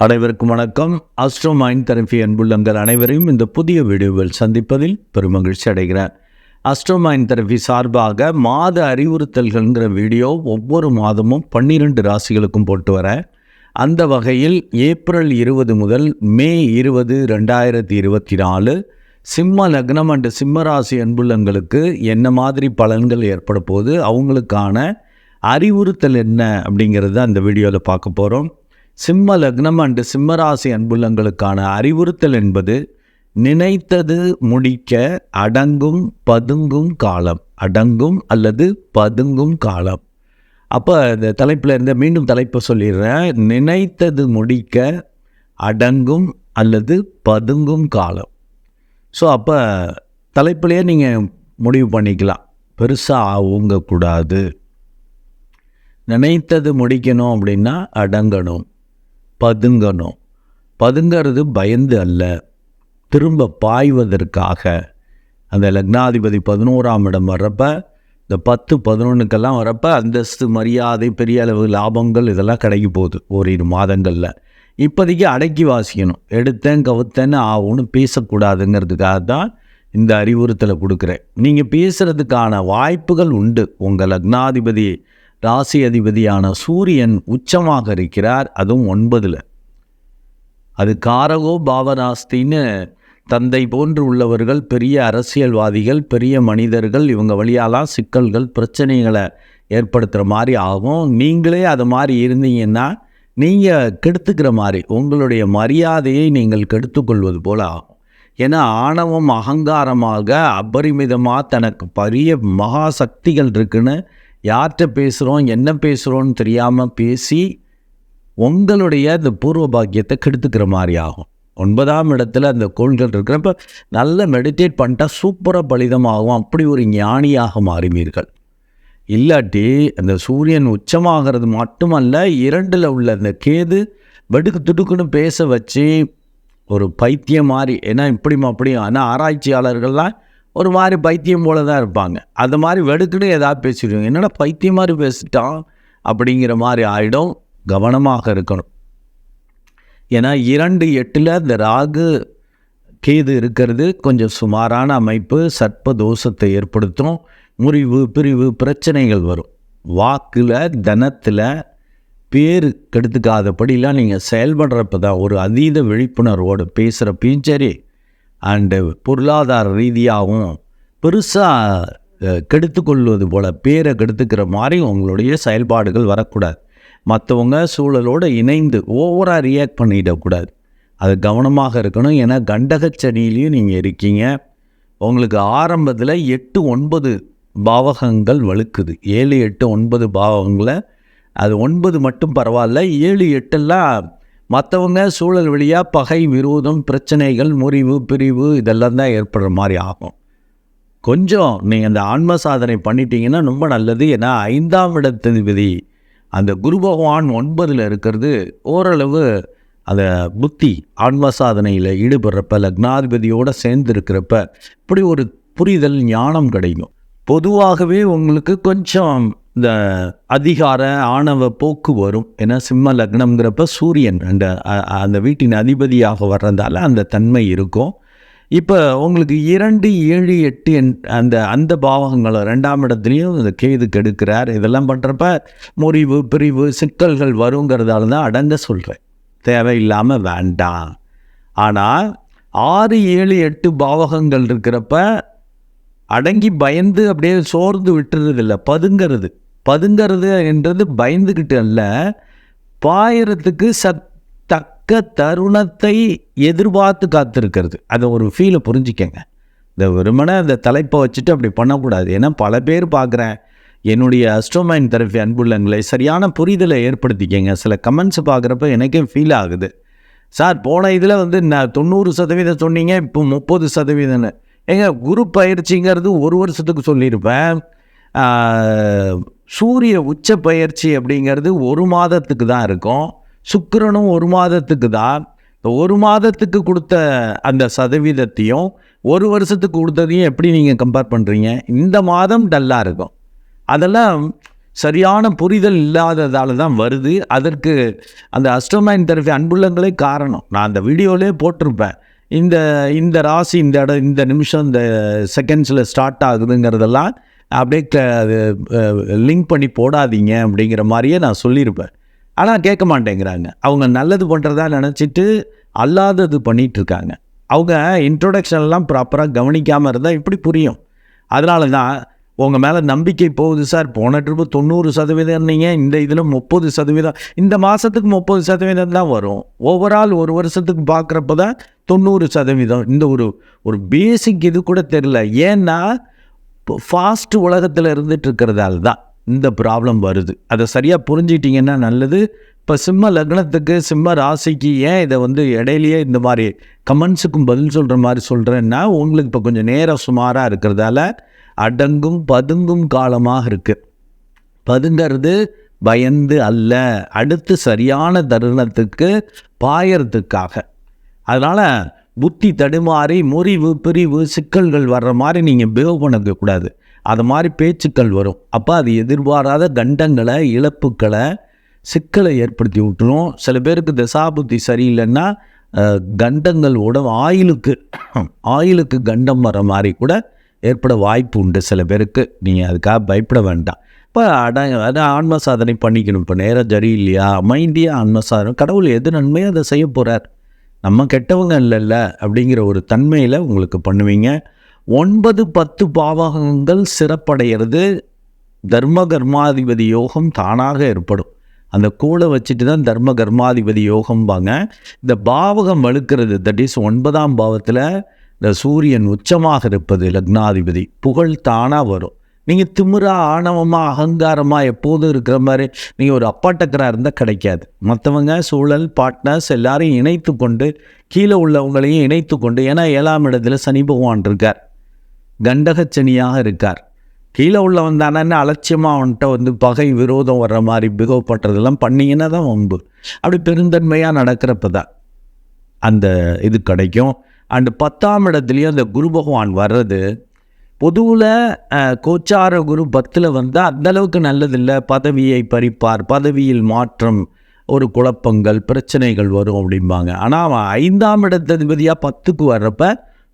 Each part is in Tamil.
அனைவருக்கும் வணக்கம். அஸ்ட்ரோ மைண்ட் தெரபி அன்புள்ளங்கள் அனைவரையும் இந்த புதிய வீடியோவில் சந்திப்பதில் பெருமகிழ்ச்சி அடைகிறேன். அஸ்ட்ரோ மைண்ட் தெரபி சார்பாக மாத அறிவுறுத்தல்கள்ங்கிற வீடியோ ஒவ்வொரு மாதமும் பன்னிரெண்டு ராசிகளுக்கும் போட்டு வரேன். அந்த வகையில் ஏப்ரல் இருபது முதல் மே இருபது ரெண்டாயிரத்தி இருபத்தி நாலு சிம்ம லக்னம் அண்டு சிம்ம ராசி அன்புள்ளங்களுக்கு என்ன மாதிரி பலன்கள் ஏற்பட போது அவங்களுக்கான அறிவுறுத்தல் என்ன அப்படிங்கிறத அந்த வீடியோவில் பார்க்க போகிறோம் சிம்ம லக்னம் அண்டு சிம்மராசி அன்புள்ளங்களுக்கான அறிவுறுத்தல் என்பது நினைத்தது முடிக்க அடங்கும் பதுங்கும் காலம். அடங்கும் அல்லது பதுங்கும் காலம். அப்போ இந்த தலைப்பில் இருந்த மீண்டும் தலைப்பை சொல்லிடுறேன். நினைத்தது முடிக்க அடங்கும் அல்லது பதுங்கும் காலம். ஸோ அப்போ தலைப்பிலேயே நீங்கள் முடிவு பண்ணிக்கலாம். பெருசாக ஊங்கக்கூடாது. நினைத்தது முடிக்கணும் அப்படின்னா அடங்கணும். பதுங்கணும். பதுங்கிறது பயந்து அல்ல. திரும்ப பாய்வதற்காக. அந்த லக்னாதிபதி பதினோராம் இடம் வர்றப்ப இந்த பத்து பதினொன்றுக்கெல்லாம் வரப்ப அந்தஸ்து மரியாதை பெரிய அளவு லாபங்கள் இதெல்லாம் கிடைக்க போகுது ஓரிரு மாதங்களில். இப்போதைக்கு அடக்கி வாசிக்கணும். எடுத்தேன் கவுத்தேன்னு ஆகும்னு பேசக்கூடாதுங்கிறதுக்காக தான் இந்த அறிவுறுத்தலை கொடுக்குறேன். நீங்கள் பேசுகிறதுக்கான வாய்ப்புகள் உண்டு. உங்கள் லக்னாதிபதி ராசி அதிபதியான சூரியன் உச்சமாக இருக்கிறார். அதுவும் ஒன்பதில். அது காரகோ பாவராஸ்தின்னு தந்தை போன்று உள்ளவர்கள் பெரிய அரசியல்வாதிகள் பெரிய மனிதர்கள் இவங்க வழியாலாம் சிக்கல்கள் பிரச்சனைகளை ஏற்படுத்துகிற மாதிரி ஆகும். நீங்களே அது மாதிரி இருந்தீங்கன்னா நீங்கள் கெடுத்துக்கிற மாதிரி உங்களுடைய மரியாதையை நீங்கள் கெடுத்துக்கொள்வது போல ஆகும். ஏன்னா ஆணவம் அகங்காரமாக அபரிமிதமாக தனக்கு பெரிய மகா சக்திகள் இருக்குன்னு யார்கிட்ட பேசுகிறோம் என்ன பேசுகிறோன்னு தெரியாமல் பேசி உங்களுடைய அந்த பூர்வ பாக்கியத்தை கெடுத்துக்கிற மாதிரி ஆகும். ஒன்பதாம் இடத்துல அந்த கோள்கள் இருக்கிறப்ப நல்ல மெடிடேட் பண்ணிட்டா சூப்பராக பலிதமாகும். அப்படி ஒரு ஞானியாக மாறுவீர்கள். இல்லாட்டி அந்த சூரியன் உச்சமாகிறது மட்டுமல்ல இரண்டில் உள்ள அந்த கேது வெடுக்கு துடுக்குன்னு பேச வச்சு ஒரு பைத்தியம் மாதிரி ஏன்னா இப்படிமா அப்படி ஆனால் ஆராய்ச்சியாளர்கள்லாம் ஒரு மாதிரி பைத்தியம் போல தான் இருப்பாங்க. அது மாதிரி வெடுக்குன்னு ஏதாவது பேசிடுவோம் என்னடா பைத்தியம் மாதிரி பேசிட்டான்? அப்படிங்கிற மாதிரி ஆகிடும் கவனமாக இருக்கணும். ஏன்னா இரண்டு எட்டில் இந்த ராகு கேது இருக்கிறது கொஞ்சம் சுமாரான அமைப்பு. சர்ப்ப தோஷத்தை ஏற்படுத்தும். முறிவு பிரிவு பிரச்சனைகள் வரும். வாக்கில் தனத்தில் பேர் கெடுத்துக்காதபடிலாம் நீங்கள் செயல்படுறப்ப தான் ஒரு அதீத விழிப்புணர்வோடு பேசுகிறப்பையும் சரி அண்டு பொருளாதார ரீதியாகவும் பெருசாக கெடுத்துக்கொள்வது போல் பேரை கெடுத்துக்கிற மாதிரி உங்களுடைய செயல்பாடுகள் வரக்கூடாது. மற்றவங்க சூழலோடு இணைந்து ஓவராக ரியாக்ட் பண்ணிடக்கூடாது. அது கவனமாக இருக்கணும். ஏன்னா கண்டகச்சனிலையும் நீங்கள் இருக்கீங்க. உங்களுக்கு ஆரம்பத்தில் எட்டு ஒன்பது பாவகங்கள் வழுக்குது. ஏழு எட்டு ஒன்பது பாவகங்களை. அது ஒன்பது மட்டும் பரவாயில்ல. ஏழு எட்டெல்லாம் மற்றவங்க சூழல் வழியாக பகை விரோதம் பிரச்சனைகள் முறிவு பிரிவு இதெல்லாம் தான் ஏற்படுற மாதிரி ஆகும். கொஞ்சம் நீங்கள் அந்த ஆன்ம சாதனை பண்ணிட்டீங்கன்னா ரொம்ப நல்லது. ஏன்னா ஐந்தாம் இடத்ததிபதி அந்த குரு பகவான் ஒன்பதில் இருக்கிறது ஓரளவு அந்த புத்தி ஆன்ம சாதனையில் ஈடுபடுறப்ப லக்னாதிபதியோடு சேர்ந்து இருக்கிறப்ப இப்படி ஒரு புரிதல் ஞானம் கிடைக்கும். பொதுவாகவே உங்களுக்கு கொஞ்சம் இந்த அதிகார ஆணவ போக்கு வரும் ஏன்னா சிம்ம லக்னம்ங்கிறப்ப சூரியன் அந்த அந்த வீட்டின் அதிபதியாக வர்றதால அந்த தன்மை இருக்கும். இப்போ உங்களுக்கு இரண்டு ஏழு எட்டு அந்த அந்த பாவகங்களை ரெண்டாம் இடத்துலையும் இந்த கேது கெடுக்கிறார். இதெல்லாம் பண்ணுறப்ப முறிவு பிரிவு சிக்கல்கள் வருங்கிறதால தான் அடங்க சொல்கிறேன் தேவையில்லாமல் வேண்டாம். ஆனால் ஆறு ஏழு எட்டு பாவகங்கள் இருக்கிறப்ப அடங்கி பயந்து அப்படியே சோர்ந்து விட்டுறது இல்லை பதுங்கிறது. பதுங்கிறது என்றது பயந்துக்கிட்டு அல்ல. பாயறதுக்கு சத் தக்க தருணத்தை எதிர்பார்த்து காத்திருக்கிறது. அதை ஒரு ஃபீலை புரிஞ்சிக்கங்க. இந்த வெறுமனை அந்த தலைப்பை வச்சுட்டு அப்படி பண்ணக்கூடாது. ஏன்னா பல பேர் பார்க்குறேன். என்னுடைய அஸ்ட்ரோமைன் தெரப்பி அன்புள்ளங்களை சரியான புரிதலை ஏற்படுத்திக்கங்க. சில கமெண்ட்ஸ் பார்க்குறப்ப எனக்கே ஃபீல் ஆகுது. சார் போன இதில் வந்து நான் தொண்ணூறு சதவீதம் சொன்னீங்க இப்போ முப்பது சதவீதம்னு. ஏங்க குரு பயிற்சிங்கிறது ஒரு வருஷத்துக்கு சொல்லியிருப்பேன். சூரிய உச்ச பயிற்சி அப்படிங்கிறது ஒரு மாதத்துக்கு தான் இருக்கும். சுக்கரனும் ஒரு மாதத்துக்கு தான். ஒரு மாதத்துக்கு கொடுத்த அந்த சதவீதத்தையும் ஒரு வருஷத்துக்கு கொடுத்ததையும் எப்படி நீங்கள் கம்பேர் பண்ணுறீங்க இந்த மாதம் டல்லாக இருக்கும். அதெல்லாம் சரியான புரிதல் இல்லாததால் தான் வருது. அதற்கு அந்த அஸ்ட்ரோமைன் தெரபி அன்புள்ளங்களே காரணம். நான் அந்த வீடியோவிலே போட்டிருப்பேன். இந்த இந்த ராசி இந்த இடம் இந்த நிமிஷம் இந்த செகண்ட்ஸில் ஸ்டார்ட் ஆகுதுங்கிறதெல்லாம் அப்படியே அது லிங்க் பண்ணி போடாதீங்க அப்படிங்கிற மாதிரியே நான் சொல்லியிருப்பேன். ஆனால் கேட்க மாட்டேங்கிறாங்க. அவங்க நல்லது பண்ணுறதா நினச்சிட்டு அல்லாதது பண்ணிகிட்ருக்காங்க அவங்க இன்ட்ரொடக்ஷன்லாம் ப்ராப்பராக கவனிக்காமல் இருந்தால் இப்படி புரியும். அதனால தான் உங்கள் மேலே நம்பிக்கை போகுது சார். போன ட்ரிப்பு தொண்ணூறு சதவீதம் இந்த இதில் முப்பது சதவீதம். இந்த மாதத்துக்கு முப்பது சதவீதம் தான் வரும். ஓவரால் ஒரு வருஷத்துக்கு பார்க்குறப்ப தான் தொண்ணூறு சதவீதம். இந்த ஒரு ஒரு பேசிக் இது கூட தெரில ஏன்னா ஃபாஸ்ட் உலகத்தில் இருந்துட்டு இருக்கிறதால தான் இந்த ப்ராப்ளம் வருது. அதை சரியாக புரிஞ்சிட்டிங்கன்னா நல்லது. இப்போ சிம்ம லக்னத்துக்கு சிம்ம ராசிக்கு ஏன் இதை வந்து இடையிலேயே இந்த மாதிரி கமெண்ட்ஸுக்கும் பதில் சொல்கிற மாதிரி சொல்கிறேன்னா உங்களுக்கு இப்போ கொஞ்சம் நேரம் சுமாராக இருக்கிறதால அடங்கும் பதுங்கும் காலமாக இருக்குது பதுங்கிறது பயந்து அல்ல. அடுத்து சரியான தருணத்துக்கு பாயறதுக்காக. அதனால் புத்தி தடுமாறி முறிவு பிரிவு சிக்கல்கள் வர்ற மாதிரி நீங்கள் பிஹேவ் பண்ணிக்கக்கூடாது அது மாதிரி பேச்சுக்கள் வரும். அப்போ அது எதிர்பாராத கண்டங்களை இழப்புக்களை சிக்கலை ஏற்படுத்தி விட்டுரும். சில பேருக்கு தசாபுத்தி சரியில்லைன்னா கண்டங்கள் உடம்பு ஆயிலுக்கு ஆயிலுக்கு கண்டம் வர மாதிரி கூட ஏற்பட வாய்ப்பு உண்டு சில பேருக்கு. நீங்கள் அதுக்காக பயப்பட வேண்டாம். இப்போ அட அது ஆன்ம சாதனை பண்ணிக்கணும். இப்போ நேரம் சரியில்லையா? மைண்டியாக ஆன்ம சாதனை. கடவுள் எது நன்மையோ அதை செய்ய போகிறார் நம்ம கெட்டவங்க இல்லைல்ல அப்படிங்கிற ஒரு தன்மையில் உங்களுக்கு பண்ணுவீங்க. ஒன்பது பத்து பாவகங்கள் சிறப்படைகிறது தர்ம கர்மாதிபதி யோகம் தானாக ஏற்படும். அந்த கூடை வச்சுட்டு தான் தர்ம கர்மாதிபதி யோகம்பாங்க. இந்த பாவகம் வலுக்கிறது தட் இஸ் ஒன்பதாம் பாவத்தில் இந்த சூரியன் உச்சமாக இருப்பது லக்னாதிபதி. புகழ் தானாக வரும். நீங்கள் திமுறா ஆணவமாக அகங்காரமாக எப்போதும் இருக்கிற மாதிரி நீங்கள் ஒரு அப்பாட்டக்கராக இருந்தால் கிடைக்காது. மற்றவங்க சூழல் பார்ட்னர்ஸ் எல்லாரையும் இணைத்து கொண்டு கீழே உள்ளவங்களையும் இணைத்து கொண்டு ஏன்னா ஏழாம் இடத்துல சனி பகவான் இருக்கார். கண்டகச்சனியாக இருக்கார். கீழே உள்ளவன் தானே அலட்சியமாக அவன்கிட்ட வந்து பகை விரோதம் வர்ற மாதிரி பிகவ் பண்ணுறதெல்லாம் தான் வம்பு. அப்படி பெருந்தன்மையாக நடக்கிறப்ப தான் அந்த இது கிடைக்கும். அண்டு பத்தாம் இடத்துலையும் அந்த குரு பகவான் வர்றது பொதுவில் கோச்சார குரு பத்தில் வந்து அந்தளவுக்கு நல்லதில்லை. பதவியை பறிப்பார். பதவியில் மாற்றம் ஒரு குழப்பங்கள் பிரச்சனைகள் வரும் அப்படிம்பாங்க. ஆனால் அவன் ஐந்தாம் இடத்ததிபதியாக பத்துக்கு வர்றப்ப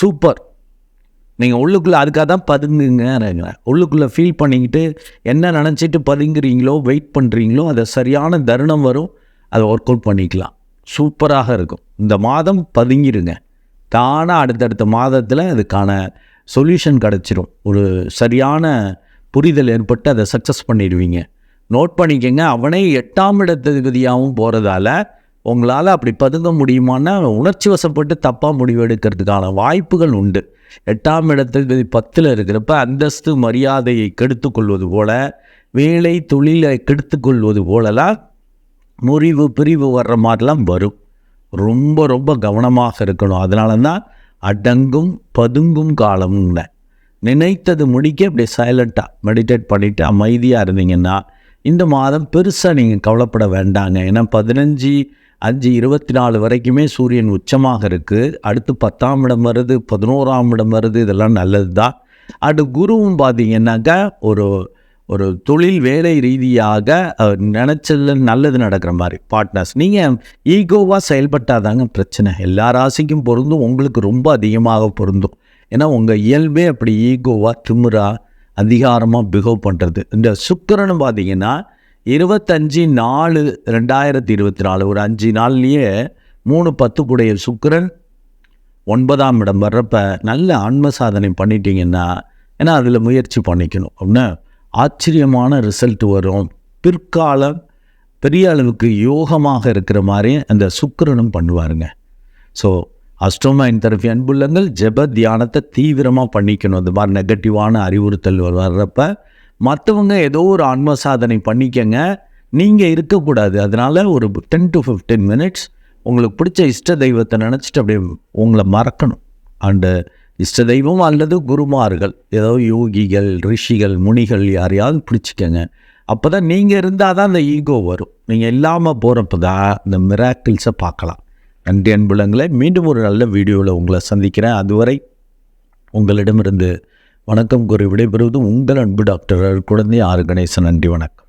சூப்பர். நீங்கள் உள்ளுக்குள்ளே அதுக்காக தான் பதுங்குங்க உள்ளுக்குள்ளே ஃபீல் பண்ணிக்கிட்டு என்ன நினச்சிட்டு பதுங்குறீங்களோ வெயிட் பண்ணுறீங்களோ அதை சரியான தருணம் வரும். அதை ஒர்க் அவுட் பண்ணிக்கலாம். சூப்பராக இருக்கும். இந்த மாதம் பதுங்கிடுங்க தானாக அடுத்தடுத்த மாதத்தில் அதுக்கான சொல்யூஷன் கிடச்சிரும். ஒரு சரியான புரிதல் ஏற்பட்டு அதை சக்ஸஸ் பண்ணிடுவீங்க. நோட் பண்ணிக்கங்க அவனே எட்டாம் இடத்ததிபதியாகவும் போகிறதால உங்களால் அப்படி பதுங்க முடியுமான்னா உணர்ச்சி வசப்பட்டு தப்பாக முடிவெடுக்கிறதுக்கான வாய்ப்புகள் உண்டு. எட்டாம் இடத்ததிபதி பத்தில் இருக்கிறப்ப அந்தஸ்து மரியாதையை கெடுத்துக்கொள்வது போல வேலை தொழிலை கெடுத்துக்கொள்வது போலலாம் முறிவு பிரிவு வர்ற மாதிரிலாம் வரும். ரொம்ப ரொம்ப கவனமாக இருக்கணும். அதனால தான் அடங்கும் பதுங்கும் காலம்ல நினைத்தது முடிக்க அப்படியே சைலண்ட்டாக மெடிடேட் பண்ணிவிட்டு அமைதியாக இருந்தீங்கன்னா இந்த மாதம் பெருசாக நீங்கள் கவலைப்பட வேண்டாங்க. ஏன்னா பதினஞ்சு அஞ்சு இருபத்தி நாலு வரைக்குமே சூரியன் உச்சமாக இருக்குது அடுத்து பத்தாம் இடம் வருது பதினோராம் இடம் வருது இதெல்லாம் நல்லது தான் அடுத்து குருவும் பார்த்தீங்கன்னாக்கா ஒரு ஒரு தொழில் வேலை ரீதியாக அஹ், நல்லது நடக்கிற மாதிரி பார்ட்னர்ஸ் நீங்கள் ஈகோவாக செயல்பட்டாதாங்க பிரச்சனை. எல்லா ராசிக்கும் பொருந்தும் உங்களுக்கு ரொம்ப அதிகமாக பொருந்தும். ஏன்னா உங்கள் இயல்பே அப்படி ஈகோவாக திமுறாக அதிகாரமாக பிகவ் பண்ணுறது இந்த சுக்கிரன் பார்த்தீங்கன்னா இருபத்தஞ்சி நாலு ரெண்டாயிரத்தி இருபத்தி நாலு ஒரு அஞ்சு நாள்லேயே மூணு பத்துக்குடைய சுக்கரன் ஒன்பதாம் இடம் வர்றப்ப நல்ல ஆன்ம சாதனை பண்ணிட்டீங்கன்னா ஏன்னா அதில் முயற்சி பண்ணிக்கணும். அப்படின்னா ஆச்சரியமான ரிசல்ட் வரும். பிற்காலம் பெரிய அளவுக்கு யோகமாக இருக்கிற மாதிரி அந்த சுக்கரனும் பண்ணுவாருங்க. ஸோ அஸ்ட்ரோமைன் தெரபி அன்புள்ளங்கள் ஜெப தியானத்தை தீவிரமாக பண்ணிக்கணும். இந்த மாதிரி நெகட்டிவான அறிவுறுத்தல் வர்றப்ப மற்றவங்க ஏதோ ஒரு ஆன்ம சாதனை பண்ணிக்கங்க. நீங்கள் இருக்கக்கூடாது. அதனால் ஒரு டென் டு ஃபிஃப்டீன் மினிட்ஸ் உங்களுக்கு பிடிச்ச இஷ்ட தெய்வத்தை நினச்சிட்டு அப்படியே உங்களை மறக்கணும். அண்டு இஷ்ட தெய்வம் அல்லது குருமார்கள் ஏதோ யோகிகள் ரிஷிகள் முனிகள் யாரையாவது பிடிச்சிக்கங்க. அப்போ தான் நீங்கள் இருந்தால் தான் அந்த ஈகோ வரும். நீங்கள் இல்லாமல் போகிறப்ப தான் இந்த மிராக்கிள்ஸை பார்க்கலாம். நன்றி அன்புலங்களை மீண்டும் ஒரு நல்ல வீடியோவில் உங்களை சந்திக்கிறேன். அதுவரை உங்களிடமிருந்து வணக்கம் கூறி விடைபெறுவது உங்கள் அன்பு டாக்டர் குழந்தை ஆறு கணேசன். நன்றி வணக்கம்.